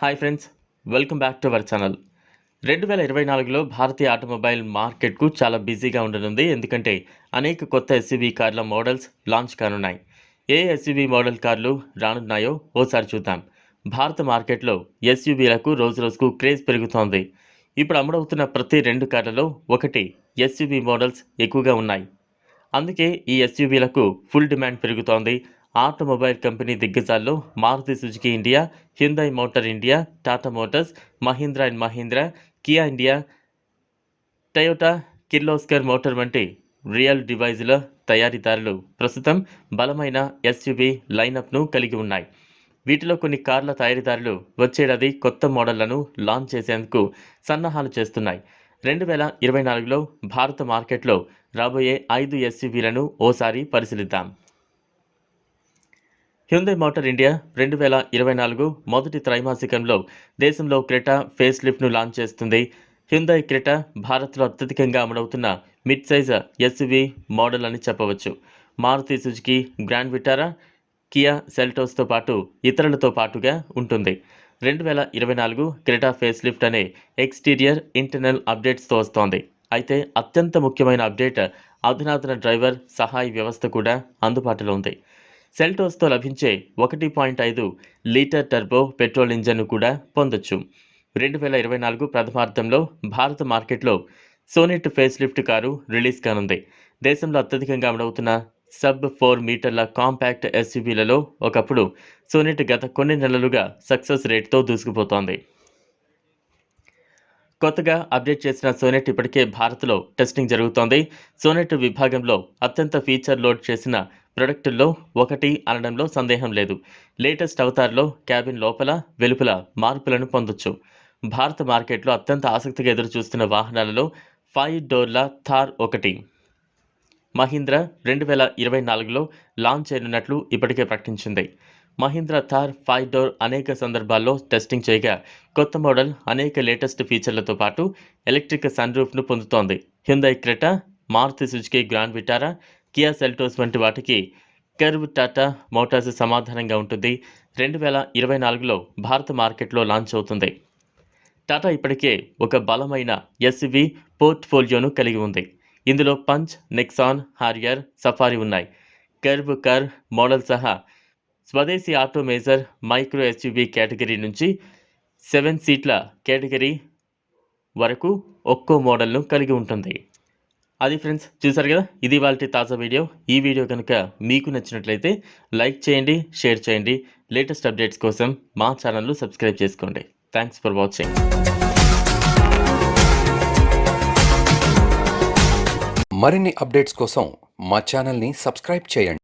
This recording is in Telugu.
Hi friends welcome back to our channel రెండు వేల ఇరవై నాలుగులో భారతీయ ఆటోమొబైల్ మార్కెట్కు చాలా బిజీగా ఉండనుంది. ఎందుకంటే అనేక కొత్త ఎస్యూవీ కార్ల మోడల్స్ లాంచ్ కానున్నాయి. ఏ ఎస్యూవీ మోడల్ కార్లు రానున్నాయో ఓసారి చూద్దాం. భారత మార్కెట్లో ఎస్యూవీలకు రోజు రోజుకు క్రేజ్ పెరుగుతోంది. ఇప్పుడు అమ్ముడవుతున్న ప్రతి రెండు కార్లలో ఒకటి ఎస్యూవీ మోడల్స్ ఎక్కువగా ఉన్నాయి. అందుకే ఈ ఎస్యూవీలకు ఫుల్ డిమాండ్ పెరుగుతోంది. Automobile company దిగ్గజాల్లో Maruti Suzuki India Hyundai Motor India Tata Motors Mahindra and Mahindra Kia India Toyota Kirloskar Motor వంటి రియల్ డివైజ్ల తయారీదారులు ప్రస్తుతం బలమైన ఎస్యూబీ లైనప్ను కలిగి ఉన్నాయి. వీటిలో కొన్ని కార్ల తయారీదారులు వచ్చేడాది కొత్త మోడళ్ళను లాంచ్ చేసేందుకు సన్నాహాలు చేస్తున్నాయి. రెండు వేల ఇరవై నాలుగులో భారత మార్కెట్లో రాబోయే ఐదు ఎస్యూబీలను ఓసారి పరిశీలిద్దాం. హ్యుందై మోటార్ ఇండియా రెండు వేల ఇరవై నాలుగు మొదటి త్రైమాసికంలో దేశంలో క్రెటా ఫేస్ లిఫ్ట్ను లాంచ్ చేస్తుంది. హ్యుందై క్రెటా భారత్లో అత్యధికంగా అమలవుతున్న మిడ్ సైజ్ ఎస్యూవీ మోడల్ అని చెప్పవచ్చు. Maruti Suzuki Grand Vitara Kia సెల్టోస్తో పాటు ఇతరులతో పాటుగా ఉంటుంది. రెండు వేల ఇరవై నాలుగు క్రెటా ఫేస్ లిఫ్ట్ అనే ఎక్స్టీరియర్ ఇంటర్నల్ అప్డేట్స్తో వస్తోంది. అయితే అత్యంత ముఖ్యమైన అప్డేట్ అధునాతన డ్రైవర్ సహాయ వ్యవస్థ కూడా అందుబాటులో ఉంది. సెల్టోస్తో లభించే ఒకటి పాయింట్ ఐదు లీటర్ టర్బో పెట్రోల్ ఇంజన్ను కూడా పొందొచ్చు. రెండు వేల ఇరవై నాలుగు ప్రథమార్థంలో భారత మార్కెట్లో Sonet face lift car release కానుంది. దేశంలో అత్యధికంగా అమలవుతున్న సబ్ ఫోర్ మీటర్ల కాంపాక్ట్ ఎస్యూవీలలో ఒకప్పుడు సోనెట్ గత కొన్ని నెలలుగా సక్సెస్ రేట్తో దూసుకుపోతోంది. కొత్తగా అప్డేట్ చేసిన సోనెట్ ఇప్పటికే భారత్లో టెస్టింగ్ జరుగుతోంది. సోనెట్ విభాగంలో అత్యంత ఫీచర్ లోడ్ చేసిన ప్రొడక్టుల్లో ఒకటి అనడంలో సందేహం లేదు. లేటెస్ట్ అవతార్లో క్యాబిన్ లోపల వెలుపల మార్పులను పొందొచ్చు. భారత మార్కెట్లో అత్యంత ఆసక్తిగా ఎదురు చూస్తున్న వాహనాలలో ఫైవ్ డోర్ల థార్ ఒకటి. మహీంద్ర రెండు వేల ఇరవై నాలుగులో లాంచ్ చేయనున్నట్లు ఇప్పటికే ప్రకటించింది. మహీంద్రా థార్ ఫైవ్ డోర్ అనేక సందర్భాల్లో టెస్టింగ్ చేయగా కొత్త మోడల్ అనేక లేటెస్ట్ ఫీచర్లతో పాటు ఎలక్ట్రిక్ సన్ రూఫ్ను పొందుతోంది. Hyundai Creta Maruti Suzuki Grand Vitara Kia Seltos వంటి వాటికి కర్వ్ టాటా మోటార్స్ సమాధానంగా ఉంటుంది. రెండు వేల ఇరవై నాలుగులో భారత మార్కెట్లో లాంచ్ అవుతుంది. టాటా ఇప్పటికే ఒక బలమైన ఎస్వి పోర్ట్ఫోలియోను కలిగి ఉంది. ఇందులో పంచ్ నెక్సాన్ హారియర్ సఫారీ ఉన్నాయి. కర్వ్ కర్ మోడల్ సహా స్వదేశీ auto major micro SUV category నుంచి సెవెన్ సీట్ల కేటగిరీ వరకు ఒక్కో మోడల్ను కలిగి ఉంటుంది. అది ఫ్రెండ్స్ చూసారు కదా? ఇది వాళ్ళ తాజా వీడియో. ఈ వీడియో కనుక మీకు నచ్చినట్లయితే లైక్ చేయండి షేర్ చేయండి. లేటెస్ట్ అప్డేట్స్ కోసం మా ఛానల్ను సబ్స్క్రైబ్ చేసుకోండి. థ్యాంక్స్ ఫర్ వాచింగ్ మరిన్ని అప్డేట్స్ కోసం మా ఛానల్ని సబ్స్క్రైబ్ చేయండి.